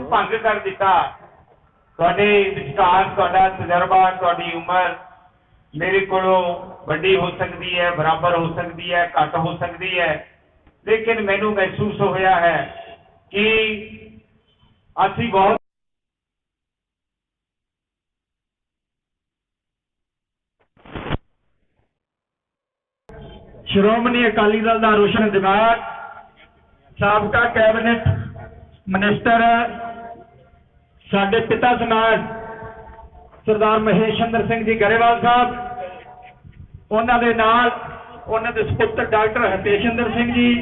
ਨੂੰ ਭੰਗ ਕਰ ਦਿੱਤਾ। ਤੁਹਾਡੇ ਵਿਚਕਾਰ ਤੁਹਾਡਾ ਤਜਰਬਾ, ਤੁਹਾਡੀ ਉਮਰ ਮੇਰੇ ਕੋਲੋਂ ਵੱਡੀ ਹੋ ਸਕਦੀ ਹੈ, ਬਰਾਬਰ ਹੋ ਸਕਦੀ ਹੈ, ਘੱਟ ਹੋ ਸਕਦੀ ਹੈ। ਲੇਕਿਨ ਮੈਨੂੰ ਮਹਿਸੂਸ ਹੋਇਆ ਹੈ ਕਿ ਅਸੀਂ ਬਹੁਤ ਸ਼੍ਰੋਮਣੀ ਅਕਾਲੀ ਦਲ ਦਾ ਰੋਸ਼ਨ ਦਿਮਾਗ, ਸਾਬਕਾ ਕੈਬਨਿਟ ਮਿਨਿਸਟਰ ਸਾਡੇ ਪਿਤਾ ਸਮਾਜ ਸਰਦਾਰ ਮਹੇਸ਼ ਚੰਦਰ ਸਿੰਘ ਜੀ ਗਰੇਵਾਲ ਸਾਹਿਬ, ਉਹਨਾਂ ਦੇ ਨਾਲ ਉਹਨਾਂ ਦੇ ਸੁਪੁੱਤਰ ਡਾਕਟਰ ਹਤੇਸ਼ਿੰਦਰ ਸਿੰਘ ਜੀ,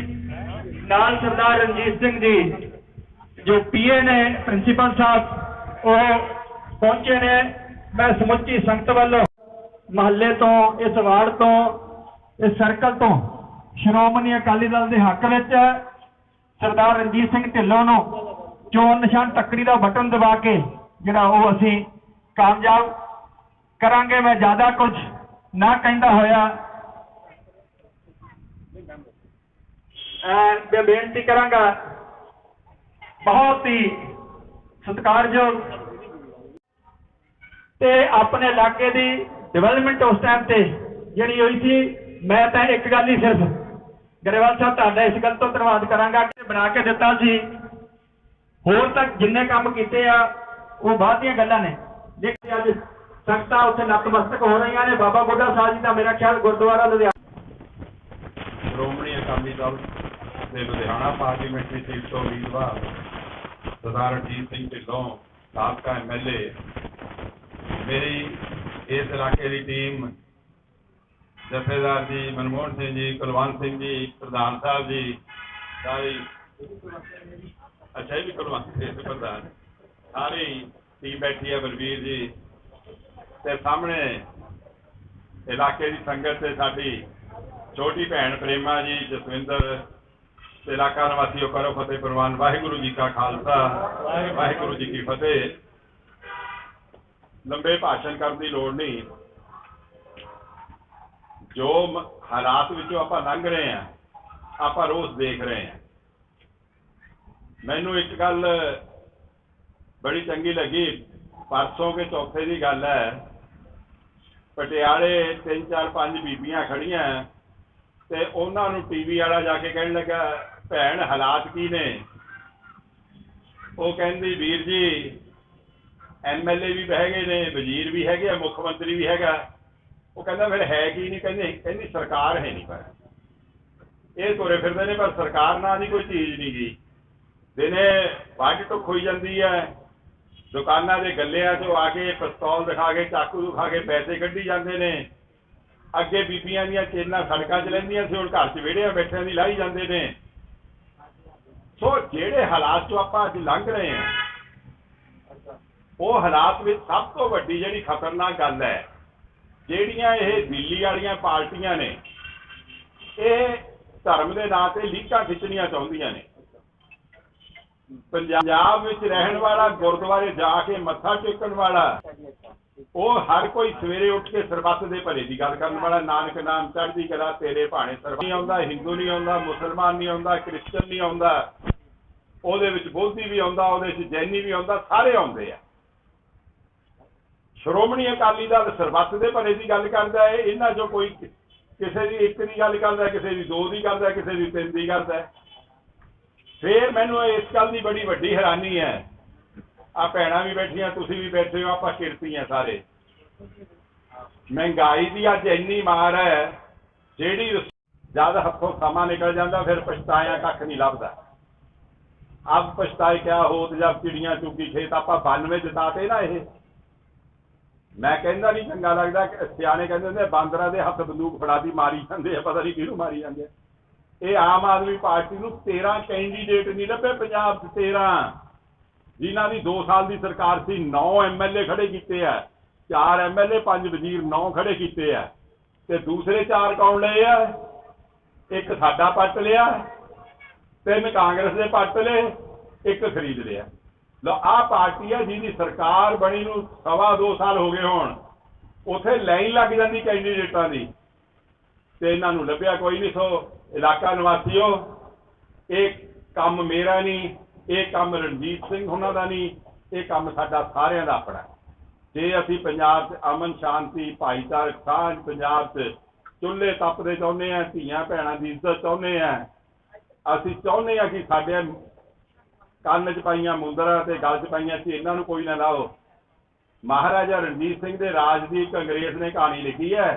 ਨਾਲ ਸਰਦਾਰ ਰਣਜੀਤ ਸਿੰਘ ਜੀ, ਜੋ ਪੀਏ ਨੇ ਪ੍ਰਿੰਸੀਪਲ ਸਾਹਿਬ, ਉਹ ਪਹੁੰਚੇ ਨੇ। ਮੈਂ ਸਮੁੱਚੀ ਸੰਗਤ ਵੱਲੋਂ ਮਹੱਲੇ ਤੋਂ, ਇਸ ਵਾਰਡ ਤੋਂ, ਇਸ ਸਰਕਲ ਤੋਂ ਸ਼੍ਰੋਮਣੀ ਅਕਾਲੀ ਦਲ ਦੇ ਹੱਕ ਵਿੱਚ ਸਰਦਾਰ ਰਣਜੀਤ ਸਿੰਘ ਢਿੱਲੋਂ ਨੂੰ ਚੋਣ ਨਿਸ਼ਾਨ ਤੱਕੜੀ ਦਾ ਬਟਨ ਦਬਾ ਕੇ ਜਿਹੜਾ ਉਹ ਅਸੀਂ ਕਾਮਯਾਬ ਕਰਾਂਗੇ, ਮੈਂ ਜ਼ਿਆਦਾ ਕੁਝ ਨਾ ਕਹਿੰਦਾ ਹੋਇਆ। ਮੈਂ ਬੇਨਤੀ ਕਰਾਂਗਾ, ਬਹੁਤ ਹੀ ਸਤਿਕਾਰਯੋਗ ਤੇ ਆਪਣੇ ਇਲਾਕੇ ਦੀ ਡਿਵੈਲਪਮੈਂਟ ਉਸ ਟਾਈਮ ਤੇ ਜਿਹੜੀ ਹੋਈ ਸੀ, ਮੈਂ ਤਾਂ ਇੱਕ ਗੱਲ ਹੀ ਸਿਰਫ ਗਰੇਵਾਲ ਸਾਹਿਬ, ਤੁਹਾਡਾ ਇਸ ਗੱਲ ਤੋਂ ਧੰਨਵਾਦ ਕਰਾਂਗਾ ਕਿ ਬਣਾ ਕੇ ਦਿੱਤਾ ਸੀ। ਹੋਰ ਤੱਕ ਜਿੰਨੇ ਕੰਮ ਕੀਤੇ ਆ, ਉਹ ਬਾਅਦ ਦੀਆਂ ਗੱਲਾਂ ਨੇ। ਜੇ ਅੱਜ ਸੰਗਤਾਂ ਉੱਥੇ ਨਤਮਸਤਕ ਹੋ ਰਹੀਆਂ ਨੇ। ਬਾਬਾ ਬੁੱਢਾ ਸਾਹਿਬ ਜੀ ਦਾ ਮੇਰਾ ਖਿਆਲ ਗੁਰਦੁਆਰਾ ਲੁਧਿਆਣਾ। ਸ਼੍ਰੋਮਣੀ ਅਕਾਲੀ ਦਲ ਦੇ ਲੁਧਿਆਣਾ ਪਾਰਲੀਮੈਂਟਰੀ ਸੀਟ ਤੋਂ ਉਮੀਦਵਾਰ ਸਰਦਾਰ ਰਣਜੀਤ ਸਿੰਘ ਢਿੱਲੋਂ, ਸਾਬਕਾ ਐਮਐਲਏ ਮੇਰੀ ਇਸ ਇਲਾਕੇ ਦੀ ਟੀਮ ਜਥੇਦਾਰ ਜੀ ਮਨਮੋਹਨ ਸਿੰਘ ਜੀ, ਕੁਲਵੰਤ ਸਿੰਘ ਜੀ, ਪ੍ਰਧਾਨ ਸਾਹਿਬ ਜੀ, ਸਾਰੀ ਅੱਛਾ, ਇਹ ਵੀ ਕੁਲਵੰਤ ਸਿੰਘ ਪ੍ਰਧਾਨ। ਸਾਰੀ ਟੀਮ ਬੈਠੀ ਹੈ ਬਲਵੀਰ ਜੀ। ਤੇ ਸਾਹਮਣੇ ਇਲਾਕੇ ਦੀ ਸੰਗਤ ਤੇ ਸਾਡੀ ਛੋਟੀ ਭੈਣ ਪ੍ਰੇਮਾ ਜੀ, ਜਸਵਿੰਦਰ। ਤੇ ਇਲਾਕਾ ਨਿਵਾਸੀਓ, ਕਰੋ ਫਤਿਹ ਪ੍ਰਵਾਨ। ਵਾਹਿਗੁਰੂ ਜੀ ਕਾ ਖਾਲਸਾ, ਵਾਹਿਗੁਰੂ ਜੀ ਕੀ ਫਤਿਹ। ਲੰਬੇ ਭਾਸ਼ਣ ਕਰਨ ਦੀ ਲੋੜ ਨਹੀਂ। ਜੋ ਹਾਲਾਤ ਵਿੱਚੋਂ ਆਪਾਂ ਲੰਘ ਰਹੇ ਹਾਂ, ਆਪਾਂ ਰੋਜ਼ ਦੇਖ ਰਹੇ ਹਾਂ। ਮੈਨੂੰ ਇੱਕ ਗੱਲ ਬੜੀ ਚੰਗੀ ਲੱਗੀ। ਪਰਸੋਂ ਕੇ ਚੌਥੇ ਦੀ ਗੱਲ ਹੈ। ਪਟਿਆਲੇ ਤਿੰਨ, ਚਾਰ, ਪੰਜ ਬੀਬੀਆਂ ਖੜੀਆਂ ਤੇ ਉਹਨਾਂ ਨੂੰ ਟੀਵੀ ਵਾਲਾ ਜਾ ਕੇ ਕਹਿਣ ਲੱਗਾ, ਭੈਣ, ਹਾਲਾਤ ਕੀ ਨੇ? ਉਹ ਕਹਿੰਦੀ, ਵੀਰ ਜੀ ਐਮਐਲਏ ਵੀ ਬਹਿ ਗਏ ਨੇ, ਵਜ਼ੀਰ ਵੀ ਹੈਗੇ ਆ, ਮੁੱਖ ਮੰਤਰੀ ਵੀ ਹੈਗਾ। ਉਹ ਕਹਿੰਦਾ, ਫਿਰ ਹੈ ਕੀ ਨਹੀਂ? ਕਹਿੰਦੇ, ਕਹਿੰਦੀ, ਸਰਕਾਰ ਹੈ ਨਹੀਂ ਪਰ ਇਹ ਤੁਰੇ ਫਿਰਦੇ ਨੇ, ਪਰ ਸਰਕਾਰ ਨਾਂ ਦੀ ਕੋਈ ਚੀਜ਼ ਨਹੀਂ ਜੀ ਦਿਨੇ ਵੱਢ ਟੁੱਕ ਹੋਈ ਜਾਂਦੀ ਹੈ। ਦੁਕਾਨਾਂ ਦੇ ਗੱਲਿਆਂ 'ਚੋਂ ਆ ਕੇ ਪਿਸਤੌਲ ਦਿਖਾ ਕੇ, ਚਾਕੂ ਦਿਖਾ ਕੇ ਪੈਸੇ ਕੱਢੀ ਜਾਂਦੇ ਨੇ। ਅੱਗੇ ਬੀਬੀਆਂ ਦੀਆਂ ਚੇਨਾਂ ਸੜਕਾਂ 'ਚ ਲੈਂਦੀਆਂ ਸੀ, ਹੁਣ ਘਰ 'ਚ ਵਿਹੜਿਆਂ ਬੈਠਿਆਂ ਦੀ ਲਾਈ ਜਾਂਦੇ ਨੇ। ਸੋ ਜਿਹੜੇ ਹਾਲਾਤ 'ਚੋਂ ਆਪਾਂ ਅੱਜ ਲੰਘ ਰਹੇ ਹਾਂ, ਉਹ ਹਾਲਾਤ ਵਿੱਚ ਸਭ ਤੋਂ ਵੱਡੀ ਜਿਹੜੀ ਖਤਰਨਾਕ ਗੱਲ ਹੈ, ਜਿਹੜੀਆਂ ਇਹ ਦਿੱਲੀ ਵਾਲੀਆਂ ਪਾਰਟੀਆਂ ਨੇ, ਇਹ ਧਰਮ ਦੇ ਨਾਂ ਤੇ ਲੀਕਾਂ ਖਿੱਚਣੀਆਂ ਚਾਹੁੰਦੀਆਂ ਨੇ। ਪੰਜਾਬ ਵਿੱਚ ਰਹਿਣ ਵਾਲਾ, ਗੁਰਦੁਆਰੇ ਜਾ ਕੇ ਮੱਥਾ ਟੇਕਣ ਵਾਲਾ, ਉਹ ਹਰ ਕੋਈ ਸਵੇਰੇ ਉੱਠ ਕੇ ਸਰਬੱਤ ਦੇ ਭਲੇ ਦੀ ਗੱਲ ਕਰਨ ਵਾਲਾ, ਨਾਨਕ ਨਾਮ ਚੜ੍ਹਦੀ ਕਲਾ ਤੇਰੇ ਭਾਣੇ ਸਰਬੱਤ ਨਹੀਂ ਆਉਂਦਾ, ਹਿੰਦੂ ਨਹੀਂ ਆਉਂਦਾ, ਮੁਸਲਮਾਨ ਨਹੀਂ ਆਉਂਦਾ, ਕ੍ਰਿਸਚਨ ਨਹੀਂ ਆਉਂਦਾ, ਉਹਦੇ ਵਿੱਚ ਬੋਧੀ ਵੀ ਆਉਂਦਾ, ਉਹਦੇ ਵਿੱਚ ਜੈਨੀ ਵੀ ਆਉਂਦਾ, ਸਾਰੇ ਆਉਂਦੇ ਆ। ਸ਼੍ਰੋਮਣੀ ਅਕਾਲੀ ਦਲ ਸਰਬੱਤ ਦੇ ਭਲੇ ਦੀ ਗੱਲ ਕਰਦਾ ਹੈ, ਇਹਨਾਂ ਚੋਂ ਕੋਈ ਕਿਸੇ ਦੀ ਇੱਕ ਦੀ ਗੱਲ ਕਰਦਾ, ਕਿਸੇ ਦੀ ਦੋ ਦੀ ਕਰਦਾ, ਕਿਸੇ ਦੀ ਤਿੰਨ ਦੀ ਕਰਦਾ ਫੇਰ ਮੈਨੂੰ ਇਸ ਗੱਲ ਦੀ ਬੜੀ ਵੱਡੀ ਹੈਰਾਨੀ ਹੈ। ਆ ਭੈਣਾਂ ਵੀ ਬੈਠੀਆਂ, ਤੁਸੀਂ ਵੀ ਬੈਠੇ ਹੋ, ਆਪਾਂ ਕਿਰਤੀ ਆ ਸਾਰੇ। ਮਹਿੰਗਾਈ ਦੀ ਅੱਜ ਇੰਨੀ ਮਾਰ ਹੈ, ਜਿਹੜੀ ਜਦ ਹੱਥੋਂ ਸਮਾਂ ਨਿਕਲ ਜਾਂਦਾ, ਫਿਰ ਪਛਤਾਇਆ ਕੱਖ ਨਹੀਂ ਲੱਭਦਾ। ਅਬ ਪਛਤਾਏ ਕਿਆ ਹੋਤ ਜਬ ਚਿੜੀਆਂ ਚੁੱਕੀ ਖੇਤ, ਆਪਾਂ 92 ਜਿਤਾਤੇ ਨਾ ਇਹ। ਮੈਂ ਕਹਿੰਦਾ ਨਹੀਂ ਚੰਗਾ ਲੱਗਦਾ, ਸਿਆਣੇ ਕਹਿੰਦੇ ਹੁੰਦੇ, ਬਾਂਦਰਾਂ ਦੇ ਹੱਥ ਬੰਦੂਕ ਫੜਾਦੀ ਮਾਰੀ ਜਾਂਦੇ ਆ, ਪਤਾ ਨਹੀਂ ਕਿਹਨੂੰ ਮਾਰੀ ਜਾਂਦੇ ਆ। ਇਹ ਆਮ ਆਦਮੀ ਪਾਰਟੀ ਨੂੰ 13 ਕੈਂਡੀਡੇਟ ਨਹੀਂ ਲੱਭੇ ਪੰਜਾਬ 'ਚ 13 ਜਿਨ੍ਹਾਂ ਦੀ 2 ਸਾਲ ਦੀ ਸਰਕਾਰ ਸੀ 9 ਐਮਐਲਏ ਖੜੇ ਕੀਤੇ ਆ। 4 ਐਮਐਲਏ 5 ਵਜ਼ੀਰ 9 ਖੜੇ ਕੀਤੇ ਆ। ਤੇ ਦੂਸਰੇ 4 ਕੌਣ ਲਏ ਆ? ਇੱਕ ਸਾਡਾ ਪੱਟ ਲਿਆ, ਤਿੰਨ ਕਾਂਗਰਸ ਦੇ ਪੱਟ ਲਏ, ਇੱਕ ਖਰੀਦ ਲਿਆ। ਲੋ ਆ ਪਾਰਟੀ ਆ ਜਿਹਦੀ ਸਰਕਾਰ ਬਣੀ ਨੂੰ ਸਵਾ ਦੋ ਸਾਲ ਹੋ ਗਏ ਹੋਣ। ਉਥੇ ਲਾਈਨ ਲੱਗ ਜਾਂਦੀ ਕੈਂਡੀਡੇਟਾਂ ਦੀ। ਤੇ ਇਹਨਾਂ ਨੂੰ ਲੱਭਿਆ ਕੋਈ ਨਹੀਂ, ਸੋ ਇਲਾਕਾ ਨਿਵਾਸੀਓ, ਇਹ ਕੰਮ ਮੇਰਾ ਨਹੀਂ, ਇਹ ਕੰਮ ਰਣਜੀਤ ਸਿੰਘ ਉਹਨਾਂ ਦਾ ਨਹੀਂ, ਇਹ ਕੰਮ ਸਾਡਾ ਸਾਰਿਆਂ ਦਾ ਆਪਣਾ। ਜੇ ਅਸੀਂ ਪੰਜਾਬ 'ਚ ਅਮਨ, ਸ਼ਾਂਤੀ ਭਾਈਚਾਰਕ ਸਾਂਝ ਪੰਜਾਬ 'ਚ ਚੁੱਲ੍ਹੇ ਤਪਦੇ ਚਾਹੁੰਦੇ ਆ ਧੀਆਂ ਭੈਣਾਂ ਦੀ ਇੱਜ਼ਤ ਚਾਹੁੰਦੇ ਆ ਅਸੀਂ ਚਾਹੁੰਦੇ ਆ ਕਿ ਸਾਡੇ ਕੰਨ 'ਚ ਪਾਈਆਂ ਮੁੰਦਰਾਂ ਤੇ ਗਲ 'ਚ ਪਾਈਆਂ ਸੀ, ਇਹਨਾਂ ਨੂੰ ਕੋਈ ਨਾ ਲਾਓ ਮਹਾਰਾਜਾ ਰਣਜੀਤ ਸਿੰਘ ਦੇ ਰਾਜ ਦੀ ਇੱਕ ਅੰਗਰੇਜ਼ ਨੇ ਕਹਾਣੀ ਲਿਖੀ ਹੈ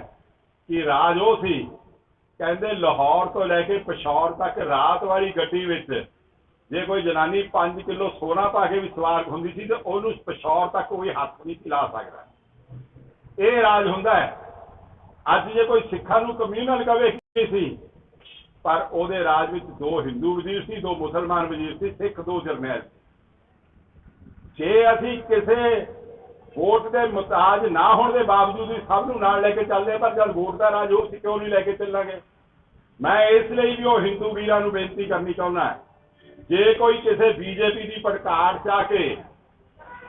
ਕਿ ਰਾਜ ਉਹ ਸੀ ਕਹਿੰਦੇ ਲਾਹੌਰ ਤੋਂ ਲੈ ਕੇ ਪਸ਼ੌਰ ਤੱਕ ਰਾਤ ਵਾਲੀ ਗੱਡੀ ਵਿੱਚ ਜੇ ਕੋਈ ਜਨਾਨੀ 5 ਕਿਲੋ ਸੋਨਾ ਪਾ ਕੇ ਵੀ ਸਵਾਰ ਹੁੰਦੀ ਸੀ ਤੇ ਉਹਨੂੰ ਪਸ਼ੌਰ ਤੱਕ ਕੋਈ ਹੱਥ ਨਹੀਂ ਲਾ ਸਕਦਾ। ਇਹ ਰਾਜ ਹੁੰਦਾ ਹੈ। ਅੱਜ ਜੇ ਕੋਈ ਸਿੱਖਾਂ ਨੂੰ ਕਮਿਊਨਲ ਕਵੇ ਕੀ ਸੀ, ਪਰ ਉਹਦੇ ਰਾਜ ਵਿੱਚ ਦੋ ਹਿੰਦੂ ਵਜ਼ੀਰ ਸੀ, ਦੋ ਮੁਸਲਮਾਨ ਵਜ਼ੀਰ ਸੀ, ਸਿੱਖ, ਦੋ ਜਰਨੈਲ ਸੀ। ਜੇ ਅਸੀਂ ਕਿਸੇ ਵੋਟ ਦੇ ਮੁਤਾਜ ਨਾ ਹੋਣ ਦੇ ਬਾਵਜੂਦ ਵੀ ਸਭ ਨੂੰ ਨਾਲ ਲੈ ਕੇ ਚੱਲਦੇ ਪਰ ਜਦ ਵੋਟ ਦਾ ਰਾਜ ਉਹ ਸੀ ਕਿਉਂ ਨਹੀਂ ਲੈ ਕੇ ਚੱਲਾਂਗੇ? ਮੈਂ ਇਸ ਲਈ ਵੀ ਉਹ ਹਿੰਦੂ ਵੀਰਾਂ ਨੂੰ ਬੇਨਤੀ ਕਰਨੀ ਚਾਹੁੰਦਾ ਜੇ ਕੋਈ ਕਿਸੇ ਬੀਜੇਪੀ ਦੀ ਪੜਕਾਰ ਚਾ ਕੇ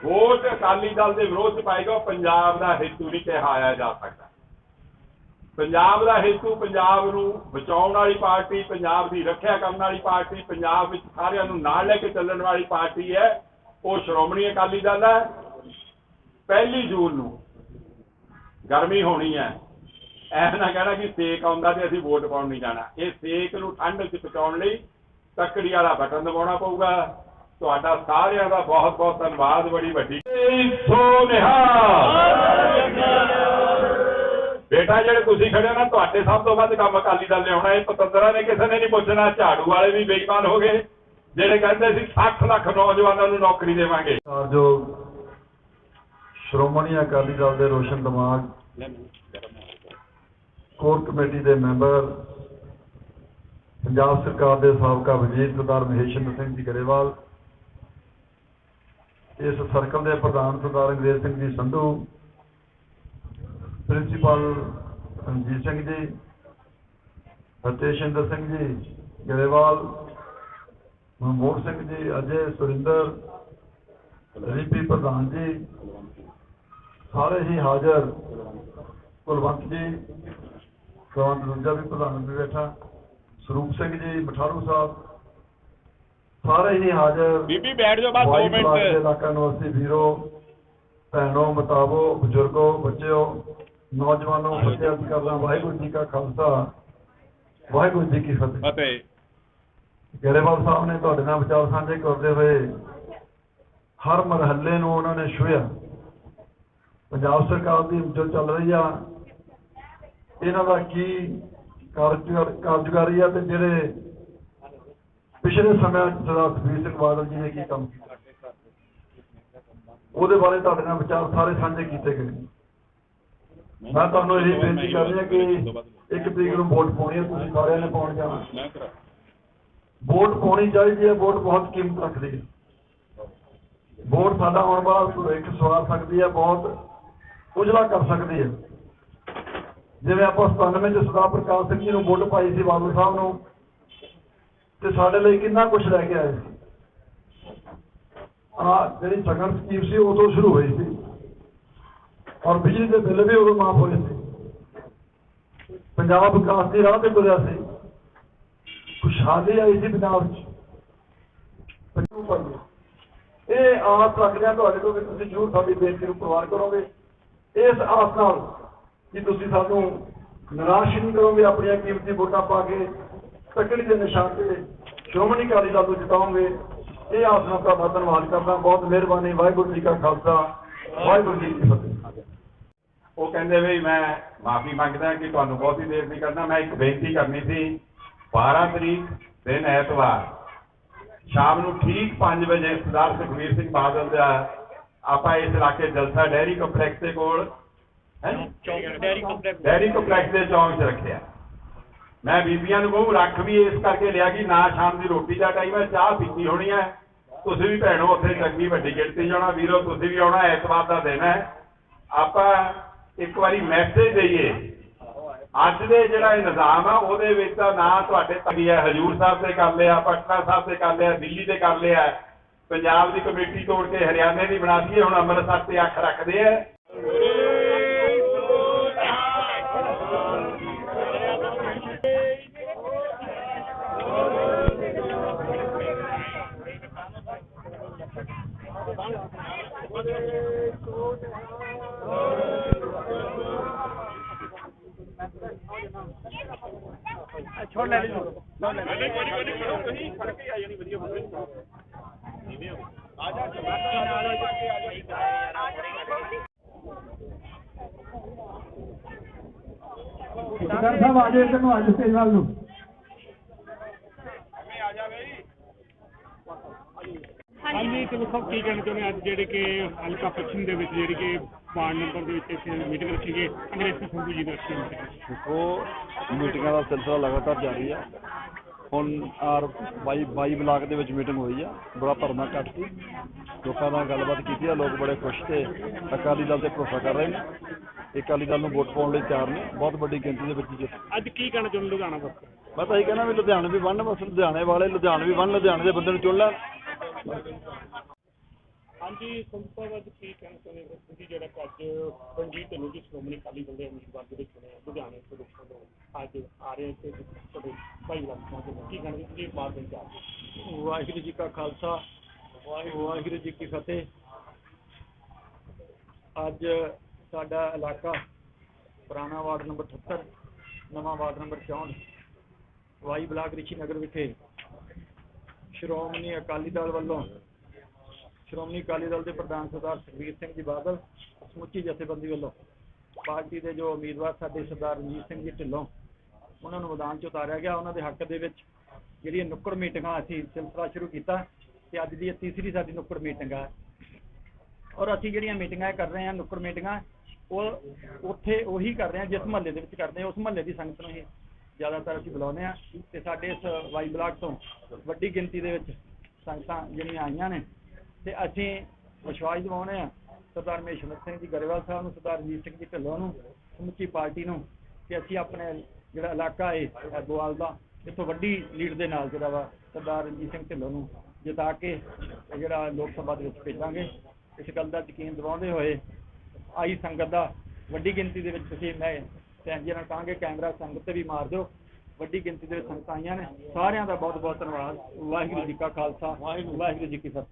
ਵੋਟ ਅਕਾਲੀ ਦਲ ਦੇ ਵਿਰੋਧ ਚ ਪਾਏਗਾ, ਉਹ ਪੰਜਾਬ ਦਾ ਹਿੱਤੂ ਨਹੀਂ ਕਹਾਇਆ ਜਾ ਸਕਦਾ ਪੰਜਾਬ ਦਾ ਹੇਤੂ ਪੰਜਾਬ ਨੂੰ ਬਚਾਉਣ ਵਾਲੀ ਪਾਰਟੀ, ਪੰਜਾਬ ਦੀ ਰੱਖਿਆ ਕਰਨ ਵਾਲੀ ਪਾਰਟੀ, ਪੰਜਾਬ ਵਿੱਚ ਸਾਰਿਆਂ ਨੂੰ ਨਾਲ ਲੈ ਕੇ ਚੱਲਣ ਵਾਲੀ ਪਾਰਟੀ ਹੈ। ਉਹ ਸ਼੍ਰੋਮਣੀ ਅਕਾਲੀ ਦਲ ਹੈ। ਪਹਿਲੀ ਜੂਨ ਨੂੰ ਗਰਮੀ ਹੋਣੀ ਹੈ। ਐ ਨਾ ਕਹਿਣਾ ਕਿ ਸੇਕ ਆਉਂਦਾ ਤੇ ਅਸੀਂ ਵੋਟ ਪਾਉਣ ਨਹੀਂ ਜਾਣਾ। ਇਹ ਸੇਕ ਨੂੰ ਠੰਡ ਵਿੱਚ ਪਹੁੰਚਾਉਣ ਲਈ ਤੱਕੜੀ ਵਾਲਾ ਬਟਨ ਦਬਾਉਣਾ ਪਊਗਾ। ਤੁਹਾਡਾ ਸਾਰਿਆਂ ਦਾ ਬਹੁਤ ਬਹੁਤ ਧੰਨਵਾਦ, ਬੜੀ ਵੱਡੀ। ਸੋ ਬੇਟਾ, ਜਿਹੜੇ ਤੁਸੀਂ ਖੜੇ ਹੋ ਨਾ, ਤੁਹਾਡੇ ਸਭ ਤੋਂ ਵੱਧ ਕੰਮ ਅਕਾਲੀ ਦਲ ਨੇ ਹੋਣਾ। ਇਹ ਪਤੰਦਰਾਂ ਨੇ ਕਿਸੇ ਨੇ ਨਹੀਂ ਪੁੱਛਣਾ, ਝਾੜੂ ਵਾਲੇ ਵੀ ਬੇਈਮਾਨ ਹੋ ਗਏ। ਜਿਹੜੇ ਕਹਿੰਦੇ ਸੀ 60 ਲੱਖ ਨੌਜਵਾਨਾਂ ਨੂੰ ਨੌਕਰੀ ਦੇਵਾਂਗੇ। ਜੋ ਸ਼੍ਰੋਮਣੀ ਅਕਾਲੀ ਦਲ ਦੇ ਰੋਸ਼ਨ ਦਿਮਾਗ, ਕੋਰ ਕਮੇਟੀ ਦੇ ਮੈਂਬਰ, ਪੰਜਾਬ ਸਰਕਾਰ ਦੇ ਸਾਬਕਾ ਵਜ਼ੀਰ ਸਰਦਾਰ ਮਹੇਸ਼ਿੰਦਰ ਸਿੰਘ ਜੀ ਗਰੇਵਾਲ, ਇਸ ਸਰਕਲ ਦੇ ਪ੍ਰਧਾਨ ਸਰਦਾਰ ਅੰਗਰੇਜ਼ ਸਿੰਘ ਜੀ ਸੰਧੂ, ਪ੍ਰਿੰਸੀਪਲ ਰਣਜੀਤ ਸਿੰਘ ਜੀ ਫਤਿਹਸ਼ਿੰਦਰ ਸਿੰਘ ਜੀ ਗਰੇਵਾਲ, ਮਨਮੋਹਨ ਸਿੰਘ ਜੀ, ਅਜੇ ਸੁਰਿੰਦਰ ਰੀਪੀ ਪ੍ਰਧਾਨ ਜੀ ਸਾਰੇ ਹੀ ਹਾਜ਼ਰ ਕੁਲਵੰਤ ਜੀ ਕੁਲਵੰਤ ਦੂਜਾ ਵੀ ਪ੍ਰਧਾਨ ਵੀ ਬੈਠਾ ਸਰੂਪ ਸਿੰਘ ਜੀ ਮਠਾਰੂ ਸਾਹਿਬ ਸਾਰੇ ਹੀ ਹਾਜ਼ਰ ਬੀਬੀ ਬੈਠ ਜਾਓ ਬਸ ਦੋ ਵਾਈ ਬਲਾਕ ਦੇ ਮਿੰਟ ਇਲਾਕਾ ਨਿਵਾਸੀ ਵੀਰੋ ਭੈਣੋ ਮਤਾਬੋ ਬਜ਼ੁਰਗੋ ਬੱਚਿਓ ਨੌਜਵਾਨੋ ਫਤਿਹ ਅਰਜ਼ ਕਰਦਾ ਵਾਹਿਗੁਰੂ ਜੀ ਕਾ ਖਾਲਸਾ ਵਾਹਿਗੁਰੂ ਜੀ ਕੀ ਫਤਿਹ। ਗਰੇਵਾਲ ਸਾਹਿਬ ਨੇ ਤੁਹਾਡੇ ਨਾਲ ਵਿਚਾਰ ਸਾਂਝੇ ਕਰਦੇ ਹੋਏ ਹਰ ਮਰਹੱਲੇ ਨੂੰ ਉਹਨਾਂ ਨੇ ਛੂਹਿਆ। ਪੰਜਾਬ ਸਰਕਾਰ ਦੀ ਜੋ ਚੱਲ ਰਹੀ ਆ, ਇਹਨਾਂ ਦਾ ਕੀ ਕਾਰਜ- ਕਾਰਜਕਾਰੀ ਆ ਤੇ ਜਿਹੜੇ ਪਿਛਲੇ ਸਮਿਆਂ 'ਚ ਸਰਦਾਰ ਸੁਖਬੀਰ ਸਿੰਘ ਬਾਦਲ ਜੀ ਨੇ ਕੀ ਕੰਮ ਕੀਤਾ? ਉਹਦੇ ਬਾਰੇ ਤੁਹਾਡੇ ਨਾਲ ਵਿਚਾਰ ਸਾਰੇ ਸਾਂਝੇ ਕੀਤੇ ਗਏ। ਮੈਂ ਤੁਹਾਨੂੰ ਇਹ ਬੇਨਤੀ ਕਰ ਰਿਹਾ ਕਿ ਇੱਕ ਤਰੀਕ ਨੂੰ ਵੋਟ ਪਾਉਣੀ ਹੈ ਤੁਸੀਂ ਸਾਰਿਆਂ ਨੇ ਪਾਉਣ ਜਾਣਾ। ਵੋਟ ਪਾਉਣੀ ਚਾਹੀਦੀ ਹੈ ਵੋਟ ਬਹੁਤ ਕੀਮਤ ਰੱਖਦੀ ਹੈ ਵੋਟ ਸਾਡਾ ਆਉਣ ਵਾਲਾ ਇੱਕ ਸਵਾਲ ਸਕਦੀ ਹੈ ਬਹੁਤ ਉਜਲਾ ਕਰ ਸਕਦੀ ਹੈ ਜਿਵੇਂ ਆਪਾਂ 97 ਚ ਸਰਦਾਰ ਪ੍ਰਕਾਸ਼ ਸਿੰਘ ਜੀ ਨੂੰ ਵੋਟ ਪਾਈ ਸੀ ਬਾਦਲ ਸਾਹਿਬ ਨੂੰ, ਤੇ ਸਾਡੇ ਲਈ ਕਿੰਨਾ ਕੁਝ ਲੈ ਕੇ ਆਏ ਸੀ। ਆ ਜਿਹੜੀ ਸਗਨ ਸਕੀਮ ਸੀ ਉਦੋਂ ਸ਼ੁਰੂ ਹੋਈ ਸੀ। ਔਰ ਬਿਜਲੀ ਦੇ ਬਿੱਲ ਵੀ ਉਦੋਂ ਮਾਫ ਹੋਏ ਸੀ। ਪੰਜਾਬ ਵਿਕਾਸ ਦੀ ਰਾਹ ਤੇ ਤੁਰਿਆ ਸੀ। ਖੁਸ਼ਹਾਲੀ ਆਈ ਸੀ ਪੰਜਾਬ 'ਚ। ਇਹ ਆਸ ਰੱਖਦੇ ਹਾਂ ਤੁਹਾਡੇ ਤੋਂ ਵੀ ਤੁਸੀਂ ਜ਼ਰੂਰ ਸਾਡੀ ਬੇਨਤੀ ਨੂੰ ਪ੍ਰਵਾਨ ਕਰੋਗੇ। ਇਸ ਆਸ ਨਾਲ ਕਿ ਤੁਸੀਂ ਸਾਨੂੰ ਨਿਰਾਸ਼ ਨਹੀਂ ਕਰੋਗੇ, ਆਪਣੀਆਂ ਕੀਮਤੀ ਵੋਟਾਂ ਪਾ ਕੇ, ਤਕੜੀ ਦੇ ਨਿਸ਼ਾਨ ਤੇ ਸ਼੍ਰੋਮਣੀ ਅਕਾਲੀ ਦਲ ਨੂੰ ਜਿਤਾਓਗੇ। ਇਹ ਆਸ ਨਾਲ ਤੁਹਾਡਾ ਧੰਨਵਾਦ ਕਰਦਾ। ਬਹੁਤ ਮਿਹਰਬਾਨੀ। ਵਾਹਿਗੁਰੂ ਜੀ ਕਾ ਖਾਲਸਾ। ਵਾਹਿਗੁਰੂ ਜੀ ਕੀ ਫਤਿਹ। ਉਹ ਕਹਿੰਦੇ ਵੀ ਮੈਂ ਮਾਫੀ ਮੰਗਦਾ ਕਿ ਤੁਹਾਨੂੰ ਬਹੁਤੀ ਦੇਰ ਨਹੀਂ ਕਰਨਾ ਮੈਂ ਇੱਕ ਬੇਨਤੀ ਕਰਨੀ ਸੀ। 12 ਤਰੀਕ ਦਿਨ ਐਤਵਾਰ, ਸ਼ਾਮ ਨੂੰ ਠੀਕ 5 ਵਜੇ ਸਰਦਾਰ ਸੁਖਬੀਰ ਸਿੰਘ ਬਾਦਲ ਦਾ ਆਪਾਂ ਇਸ ਇਲਾਕੇ ਜਲਸਾ ਡੈਰੀ ਕੰਪਲੈਕਸ ਦੇ ਕੋਲ ਹੈ? ਡੈਰੀ ਕੰਪਲੈਕਸ ਡੈਰੀ ਕੰਪਲੈਕਸ ਦੇ ਚੌਂਕ 'ਚ ਰੱਖਿਆ। ਮੈਂ ਬੀਬੀਆਂ ਨੂੰ ਕਹੂੰ ਰੱਖ ਵੀ ਇਸ ਕਰਕੇ ਲਿਆ ਕਿ ਨਾ ਸ਼ਾਮ ਦੀ ਰੋਟੀ ਦਾ ਟਾਈਮ ਹੈ ਚਾਹ ਪੀਤੀ ਹੋਣੀ ਹੈ। ਤੁਸੀਂ ਵੀ ਭੈਣੋ ਉੱਥੇ ਚੰਗੀ ਵੱਡੀ ਗਿਣਤੀ ਜਾਣਾ। ਵੀਰੋ ਤੁਸੀਂ ਵੀ ਆਉਣਾ ਐਤਵਾਰ ਦਾ ਦਿਨ ਹੈ। ਆਪਾਂ ਇੱਕ ਵਾਰੀ ਮੈਸੇਜ ਦਈਏ। ਅੱਜ ਦੇ ਜਿਹੜਾ ਇਹ ਨਿਜ਼ਾਮ ਆ ਉਹਦੇ ਵਿੱਚ ਤਾਂ ਨਾ ਤੁਹਾਡੇ ਤੱਕ ਹੈ ਹਜੂਰ ਸਾਹਿਬ ਤੇ ਕਰ ਲਿਆ ਪਟਨਾ ਸਾਹਿਬ ਤੇ ਕਰ ਲਿਆ ਦਿੱਲੀ ਤੇ ਕਰ ਲਿਆ। ਪੰਜਾਬ ਦੀ ਕਮੇਟੀ ਤੋੜ ਕੇ ਹਰਿਆਣੇ ਦੀ ਬਣਾ ਦਈਏ ਹੁਣ ਅੰਮ੍ਰਿਤਸਰ ਤੇ ਅੱਖ ਰੱਖਦੇ ਆ। ਸਰਦਾਰ ਸਾਹਿਬ ਆ ਜਾਓ ਇੱਧਰ ਨੂੰ ਅੱਜ ਸਟੇਜ ਵੱਲ ਨੂੰ। ਹਾਂਜੀ ਚਲੋ ਸਭ ਕੀ ਕਹਿਣਾ ਚਾਹੁੰਦੇ ਅੱਜ ਜਿਹੜੇ ਕਿ ਹਲਕਾ ਪੱਛਮ ਦੇ ਵਿੱਚ ਜਿਹੜੀ ਕਿ ਵਾਰਡ ਨੰਬਰ ਦੇ ਵਿੱਚ ਇੱਥੇ ਮੀਟਿੰਗ ਰੱਖੀ ਗਈ ਅੰਗਰੇਜ਼ ਸੰਧੂ ਜੀ ਨੇ ਰੱਖੀ meeting। ਦੇਖੋ ਮੀਟਿੰਗਾਂ ਦਾ ਸਿਲਸਿਲਾ ਲਗਾਤਾਰ ਜਾਰੀ ਆ। ਹੁਣ ਆਰ 22 22 ਬਲਾਕ ਦੇ ਵਿੱਚ ਮੀਟਿੰਗ ਹੋਈ ਆ ਬੜਾ ਭਰਮਾ ਘੱਟ ਸੀ ਲੋਕਾਂ ਨਾਲ ਗੱਲਬਾਤ ਕੀਤੀ ਆ ਲੋਕ ਬੜੇ ਖੁਸ਼ ਤੇ ਅਕਾਲੀ ਦਲ ਤੇ ਭਰੋਸਾ ਕਰ ਰਹੇ ਨੇ। ਇਹ ਅਕਾਲੀ ਦਲ ਨੂੰ ਵੋਟ ਪਾਉਣ ਲਈ ਤਿਆਰ ਨੇ ਬਹੁਤ ਵੱਡੀ ਗਿਣਤੀ ਦੇ ਵਿੱਚ ਜਿੱਤ। ਅੱਜ ਕੀ ਕਹਿਣਾ ਚਾਹੁੰਦੇ ਲੁਧਿਆਣਾ ਵਾਸਤੇ ਮੈਂ ਤਾਂ ਇਹ ਕਹਿੰਦਾ ਵੀ ਲੁਧਿਆਣੇ ਵੀ ਵੰਨ ਬਸ ਲੁਧਿਆਣੇ ਵਾਲੇ ਲੁਧਿਆਣੇ ਵੀ ਵੰਨ ਲੁਧਿਆਣੇ ਦੇ ਬੰਦੇ ਨੂੰ ਚੁਣ ਲੈਣ। ਹਾਂਜੀ ਸੰਧੂ ਸਾਹਿਬ ਅੱਜ ਕੀ ਤੁਸੀਂ ਜਿਹੜਾ ਅੱਜ ਰਣਜੀਤ ਢਿੱਲੋਂ ਜੀ ਸ਼੍ਰੋਮਣੀ ਅਕਾਲੀ ਦਲ ਦੇ ਉਮੀਦਵਾਰ ਦੇ ਚੁਣੇ ਆ, ਲੁਧਿਆਣੇ ਤੋਂ ਲੋਕਾਂ ਤੋਂ ਅੱਜ ਆ ਰਹੇ ਤੇ ਤੁਹਾਡੇ ਭਾਈ ਲੱਗ ਪਹੁੰਚੇ ਕੀ ਕਹਿਣਾ ਤੁਸੀਂ ਬਾਤ ਦੇ ਚਾਹ ਵਾਹਿਗੁਰੂ ਜੀ ਕਾ ਖਾਲਸਾ ਵਾਹਿਗੁਰੂ ਜੀ ਕੀ ਫਤਿਹ। ਅੱਜ ਸਾਡਾ ਇਲਾਕਾ ਪੁਰਾਣਾ ਵਾਰਡ ਨੰਬਰ 78 ਨਵਾਂ ward number 64 Y block Rishi Nagar ਵਿਖੇ ਸ਼੍ਰੋਮਣੀ ਅਕਾਲੀ ਦਲ ਵੱਲੋਂ ਸ਼੍ਰੋਮਣੀ ਅਕਾਲੀ ਦਲ ਦੇ ਪ੍ਰਧਾਨ ਸਰਦਾਰ ਸੁਖਬੀਰ ਸਿੰਘ ਜੀ ਬਾਦਲ, ਸਮੁੱਚੀ ਜਥੇਬੰਦੀ ਵੱਲੋਂ ਪਾਰਟੀ ਦੇ ਜੋ ਉਮੀਦਵਾਰ ਸਾਡੇ ਸਰਦਾਰ ਰਣਜੀਤ ਸਿੰਘ ਜੀ ਢਿੱਲੋਂ, ਉਹਨਾਂ ਨੂੰ ਮੈਦਾਨ 'ਚ ਉਤਾਰਿਆ ਗਿਆ। ਉਹਨਾਂ ਦੇ ਹੱਕ ਦੇ ਵਿੱਚ ਜਿਹੜੀਆਂ ਨੁੱਕੜ ਮੀਟਿੰਗਾਂ ਅਸੀਂ ਸਿਲਸਿਲਾ ਸ਼ੁਰੂ ਕੀਤਾ ਤੇ ਅੱਜ ਦੀ ਇਹ ਤੀਸਰੀ ਸਾਡੀ ਨੁੱਕੜ ਮੀਟਿੰਗ ਹੈ ਔਰ ਅਸੀਂ ਜਿਹੜੀਆਂ ਮੀਟਿੰਗਾਂ ਕਰ ਰਹੇ ਹਾਂ, ਨੁੱਕੜ ਮੀਟਿੰਗਾਂ, ਉਹ ਉੱਥੇ ਉਹੀ ਕਰ ਰਹੇ ਹਾਂ, ਜਿਸ ਮਹੱਲੇ ਦੇ ਵਿੱਚ ਕਰਦੇ ਹਾਂ। ਉਸ ਮਹੱਲੇ ਦੀ ਸੰਗਤ ਨੂੰ ਹੀ ਜ਼ਿਆਦਾਤਰ ਅਸੀਂ ਬੁਲਾਉਂਦੇ ਹਾਂ। ਤੇ ਸਾਡੇ ਇਸ ਵਾਈ ਬਲਾਕ ਤੋਂ ਵੱਡੀ ਗਿਣਤੀ ਦੇ ਵਿੱਚ ਸੰਗਤਾਂ ਜਿਹੜੀਆਂ ਆਈਆਂ ਨੇ ਤੇ ਅਸੀਂ ਵਿਸ਼ਵਾਸ ਦਿਵਾਉਂਦੇ ਹਾਂ ਸਰਦਾਰ ਮਹੇਸ਼ਵਰ ਸਿੰਘ ਜੀ ਗਰੇਵਾਲ ਸਾਹਿਬ ਨੂੰ, ਸਰਦਾਰ ਰਣਜੀਤ ਸਿੰਘ ਜੀ ਢਿੱਲੋਂ ਨੂੰ, ਸਮੁੱਚੀ ਪਾਰਟੀ ਨੂੰ ਕਿ ਅਸੀਂ ਆਪਣੇ ਜਿਹੜਾ ਇਲਾਕਾ ਹੈ ਐਬੋਵਾਲ ਦਾ ਇੱਥੋਂ ਵੱਡੀ ਲੀਡ ਦੇ ਨਾਲ ਜਿਹੜਾ ਵਾ ਸਰਦਾਰ ਰਣਜੀਤ ਸਿੰਘ ਢਿੱਲੋਂ ਨੂੰ ਜਿਤਾ ਕੇ ਜਿਹੜਾ ਲੋਕ ਸਭਾ ਦੇ ਵਿੱਚ ਭੇਜਾਂਗੇ। ਇਸ ਗੱਲ ਦਾ ਯਕੀਨ ਦਿਵਾਉਂਦੇ ਹੋਏ ਆਈ ਸੰਗਤ ਦਾ ਵੱਡੀ ਗਿਣਤੀ ਦੇ ਵਿੱਚ ਤੁਸੀਂ ਮੈਂ ਭੈਣ ਜੀ ਨਾਲ ਕਹਾਂਗੇ, ਕੈਮਰਾ ਸੰਗਤ ਤੇ ਵੀ ਮਾਰ ਦਿਓ। ਵੱਡੀ ਗਿਣਤੀ ਦੇ ਵਿੱਚ ਸੰਗਤਾਂ ਆਈਆਂ ਨੇ। ਸਾਰਿਆਂ ਦਾ ਬਹੁਤ ਬਹੁਤ ਧੰਨਵਾਦ। ਵਾਹਿਗੁਰੂ ਜੀ ਕਾ ਖਾਲਸਾ, ਵਾਹਿਗੁਰੂ ਜੀ ਕੀ ਫਤਿਹ।